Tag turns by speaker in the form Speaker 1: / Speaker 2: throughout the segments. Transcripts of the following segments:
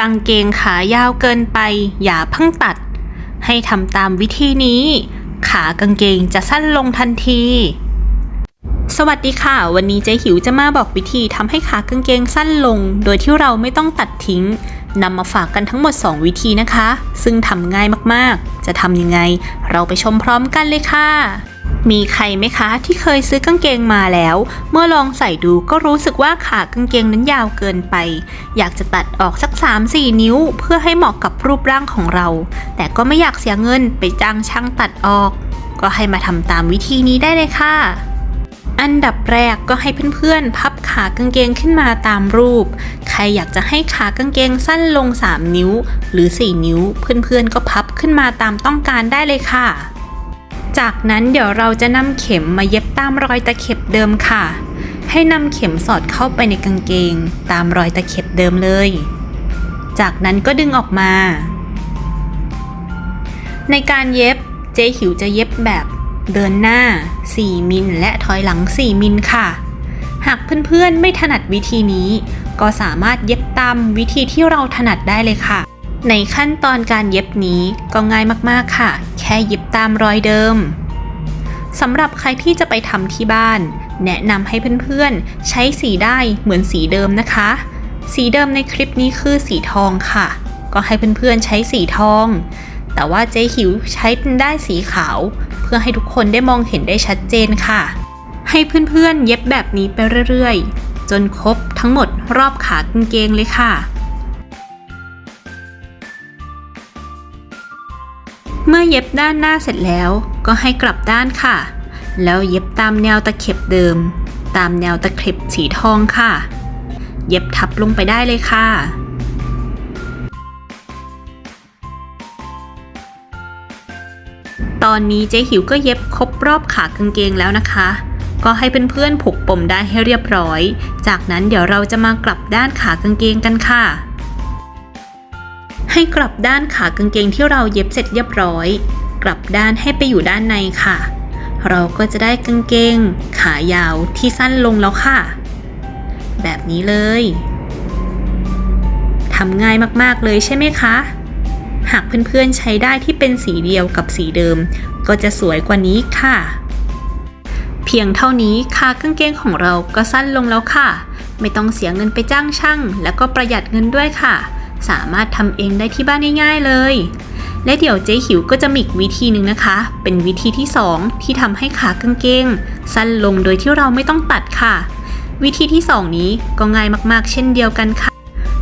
Speaker 1: กางเกงขายาวเกินไป อย่าเพิ่งตัด ให้ทำตามวิธีนี้ ขากางเกงจะสั้นลงทันที สวัสดีค่ะ วันนี้เจ๊หิวจะมาบอกวิธีทำให้ขากางเกงสั้นลง โดยที่เราไม่ต้องตัดทิ้งนำมาฝากกันทั้งหมด 2 วิธีนะคะ ซึ่งทำง่ายมากๆ จะทำยังไง เราไปชมพร้อมกันเลยค่ะ มีใครไหมคะที่เคยซื้อกางเกงมาแล้ว เมื่อลองใส่ดูก็รู้สึกว่าขากางเกงนั้นยาวเกินไป อยากจะตัดออกสัก 3-4 นิ้ว เพื่อให้เหมาะกับรูปร่างของเรา แต่ก็ไม่อยากเสียเงินไปจ้างช่างตัดออก ก็ให้มาทำตามวิธีนี้ได้เลยค่ะ อันดับแรกก็ให้เพื่อนๆ พับขากางเกงขึ้นมาตามรูป ใครอยากจะให้ขากางเกงสั้นลง 3 นิ้ว หรือ 4 นิ้ว เพื่อนๆก็พับขึ้นมาตามต้องการได้เลยค่ะ จากนั้นเดี๋ยวเราจะนำเข็มมาเย็บตามรอยตะเข็บเดิมค่ะ ให้นำเข็มสอดเข้าไปในกางเกง ตามรอยตะเข็บเดิมเลย จากนั้นก็ดึงออกมา ในการเย็บเจ๊หิวจะเย็บแบบเดินหน้า 4 มิลและถอยหลัง 4 มิลค่ะ หากเพื่อนๆไม่ถนัดวิธีนี้ ก็สามารถเย็บตามวิธีที่เราถนัดได้เลยค่ะ ในขั้นตอนการเย็บนี้ก็ง่ายมากๆค่ะ แค่เย็บตามรอยเดิม สำหรับใครที่จะไปทำที่บ้าน แนะนำให้เพื่อนๆ ใช้สีได้เหมือนสีเดิมนะคะ สีเดิมในคลิปนี้คือสีทองค่ะ ก็ให้เพื่อนๆใช้สีทอง แต่ว่าเจ๊หิวใช้เป็นได้สีขาว เพื่อให้ทุกคนได้มองเห็นได้ชัดเจนค่ะ ให้เพื่อนๆเย็บแบบนี้ไปเรื่อยๆ จนครบทั้งหมดรอบขากางเกงเลยค่ะ เมื่อเย็บด้านหน้าเสร็จแล้วก็ให้กลับด้านค่ะ แล้วเย็บตามแนวตะเข็บเดิม ตามแนวตะเข็บสีทองค่ะ เย็บทับลงไปได้เลยค่ะตอนนี้เจ๊หิวก็เย็บครบรอบขากางเกงแล้วนะคะ ก็ให้เพื่อนๆผูกปมได้ให้เรียบร้อย จากนั้นเดี๋ยวเราจะมากลับด้านขากางเกงกันค่ะ ให้กลับด้านขากางเกงที่เราเย็บเสร็จเรียบร้อย กลับด้านให้ไปอยู่ด้านในค่ะ เราก็จะได้กางเกง ขายาวที่สั้นลงแล้วค่ะ แบบนี้เลยทำง่ายมากๆเลยใช่ไหมคะ หากเพื่อนๆใช้ได้ที่เป็นสีเดียวกับสีเดิม ก็จะสวยกว่านี้ค่ะ เพียงเท่านี้ขากางเกงของเราก็สั้นลงแล้วค่ะ ไม่ต้องเสียเงินไปจ้างช่าง แล้วก็ประหยัดเงินด้วยค่ะ สามารถทำเองได้ที่บ้านง่ายๆเลย และเดี๋ยวเจ๊หิวก็จะมีอีกวิธีหนึ่งนะคะ เป็นวิธีที่ 2 ที่ทำให้ขากางเกง สั้นลงโดยที่เราไม่ต้องตัดค่ะ วิธีที่ 2 นี้ก็ง่ายมากๆ เช่นเดียวกันค่ะ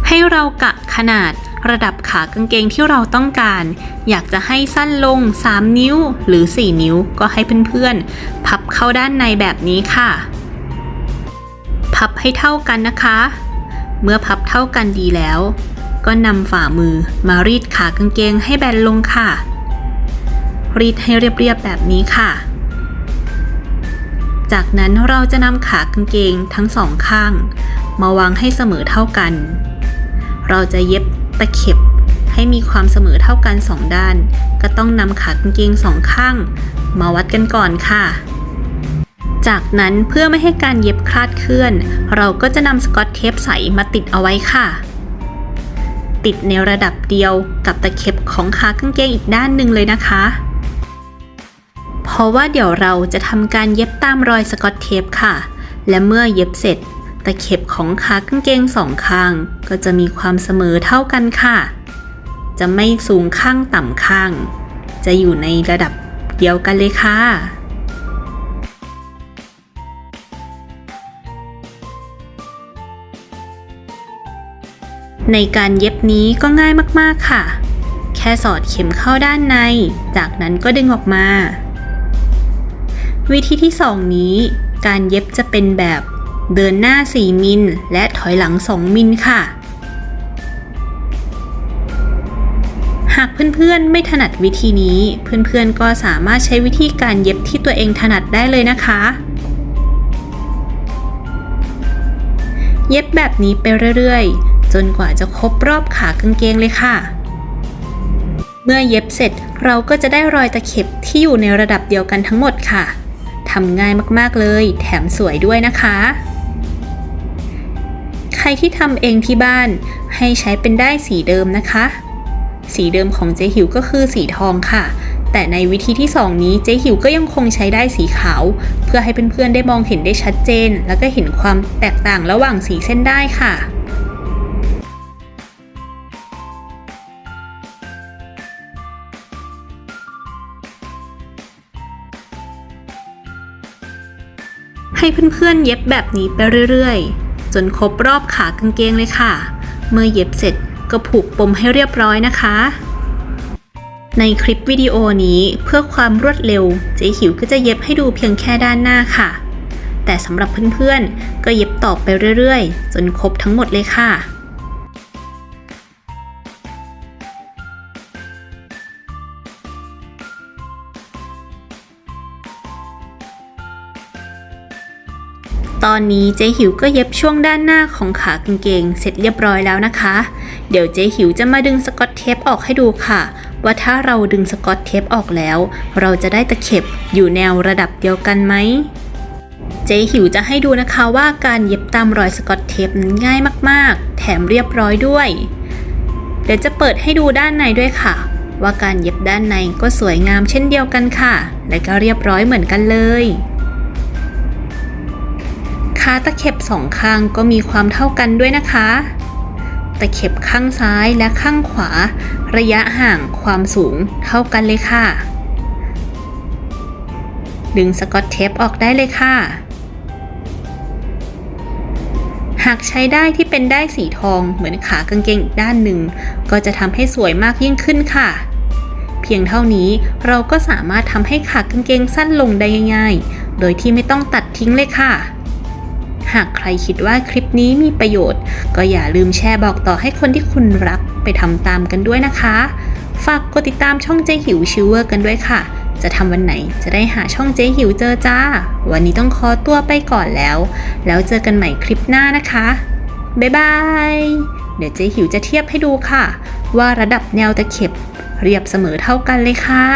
Speaker 1: ให้เรากะขนาดระดับขากางเกงที่เราต้องการ อยากจะให้สั้นลง 3 นิ้วหรือ 4 นิ้วก็ให้เพื่อนๆ พับเข้าด้านในแบบนี้ค่ะ พับให้เท่ากันนะคะ เมื่อพับเท่ากันดีแล้ว ก็นำฝ่ามือมารีดขากางเกงให้แบนลงค่ะ รีดให้เรียบๆแบบนี้ค่ะ จากนั้นเราจะนำขากางเกงทั้งสองข้าง มาวางให้เสมอเท่ากัน เราจะเย็บตะเข็บให้มีความเสมอเท่ากันสองด้าน ก็ต้องนำขากางเกงสองข้าง มาวัดกันก่อนค่ะจากนั้นเพื่อไม่ให้การเย็บคลาดเคลื่อน เราก็จะนำสกอตเทปใสมาติดเอาไว้ค่ะ ติดในระดับเดียวกับตะเข็บของขากางเกงอีกด้านหนึ่งเลยนะคะ เพราะว่าเดี๋ยวเราจะทำการเย็บตามรอยสกอตเทปค่ะ และเมื่อเย็บเสร็จ ตะเข็บของขากางเกงสองข้าง ก็จะมีความเสมอเท่ากันค่ะ จะไม่สูงข้างต่ำข้าง จะอยู่ในระดับเดียวกันเลยค่ะ ในการเย็บนี้ก็ง่ายมากๆค่ะ แค่สอดเข็มเข้าด้านใน จากนั้นก็ดึงออกมา วิธีที่ 2 นี้ การเย็บจะเป็นแบบเดินหน้า 4 มิลและถอยหลัง 2 มิลค่ะ หากเพื่อนๆไม่ถนัดวิธีนี้ เพื่อนๆก็สามารถใช้วิธีการเย็บที่ตัวเองถนัดได้เลยนะคะ เย็บแบบนี้ไปเรื่อยๆ จนกว่าจะครบรอบขากางเกงเลยค่ะ เมื่อเย็บเสร็จเราก็จะได้รอยตะเข็บที่อยู่ในระดับเดียวกันทั้งหมดค่ะทำง่ายมากๆเลย แถมสวยด้วยนะคะ ใครที่ทำเองที่บ้านให้ใช้เป็นได้สีเดิมนะคะ สีเดิมของเจ๊หิวก็คือสีทองค่ะ แต่ในวิธีที่ 2 นี้เจ๊หิวก็ยังคงใช้ได้สีขาว เพื่อให้เพื่อนๆได้มองเห็นได้ชัดเจน แล้วก็เห็นความแตกต่างระหว่างสีเส้นได้ค่ะ ให้เพื่อนๆเย็บแบบนี้ไปเรื่อยๆ จนครบรอบขากางเกงเลยค่ะ เมื่อเย็บเสร็จก็ผูกปมให้เรียบร้อยนะคะ ในคลิปวิดีโอนี้เพื่อความรวดเร็ว เจ๊หิวก็จะเย็บให้ดูเพียงแค่ด้านหน้าค่ะ แต่สำหรับเพื่อนๆก็เย็บต่อไปเรื่อยๆ จนครบทั้งหมดเลยค่ะ ตอนนี้เจ๊หิวก็เย็บช่วงด้านหน้าของขากางเกงเสร็จเรียบร้อยแล้วนะคะ เดี๋ยวเจ๊หิวจะมาดึงสกอตเทปออกให้ดูค่ะ ว่าถ้าเราดึงสกอตเทปออกแล้ว เราจะได้ตะเข็บอยู่แนวระดับเดียวกันไหมเจ๊หิวจะให้ดูนะคะว่าการเย็บตามรอยสกอตเทปนั้นง่ายมากๆ แถมเรียบร้อยด้วย เดี๋ยวจะเปิดให้ดูด้านในด้วยค่ะ ว่าการเย็บด้านในก็สวยงามเช่นเดียวกันค่ะ และก็เรียบร้อยเหมือนกันเลย ตะเข็บสองข้างก็มีความเท่ากันด้วยนะคะ ตะเข็บข้างซ้ายและข้างขวา ระยะห่างความสูงเท่ากันเลยค่ะ ดึงสกอตเทปออกได้เลยค่ะ หากใช้ได้ที่เป็นได้สีทองเหมือนขากางเกงอีกด้านหนึ่ง ก็จะทำให้สวยมากยิ่งขึ้นค่ะเพียงเท่านี้เราก็สามารถทำให้ขากางเกงสั้นลงได้ง่ายๆ โดยที่ไม่ต้องตัดทิ้งเลยค่ะ หากใครคิดว่าคลิปนี้มีประโยชน์ ก็อย่าลืมแชร์บอกต่อให้คนที่คุณรักไปทำตามกันด้วยนะคะ ฝากกดติดตามช่องเจ๊หิวชิวเวอร์กันด้วยค่ะ จะทำวันไหนจะได้หาช่องเจ๊หิวเจอจ้า วันนี้ต้องขอตัวไปก่อนแล้ว แล้วเจอกันใหม่คลิปหน้านะคะ บ๊ายบาย เดี๋ยวเจ๊หิวจะเทียบให้ดูค่ะ ว่าระดับแนวตะเข็บ เรียบเสมอเท่ากันเลยค่ะ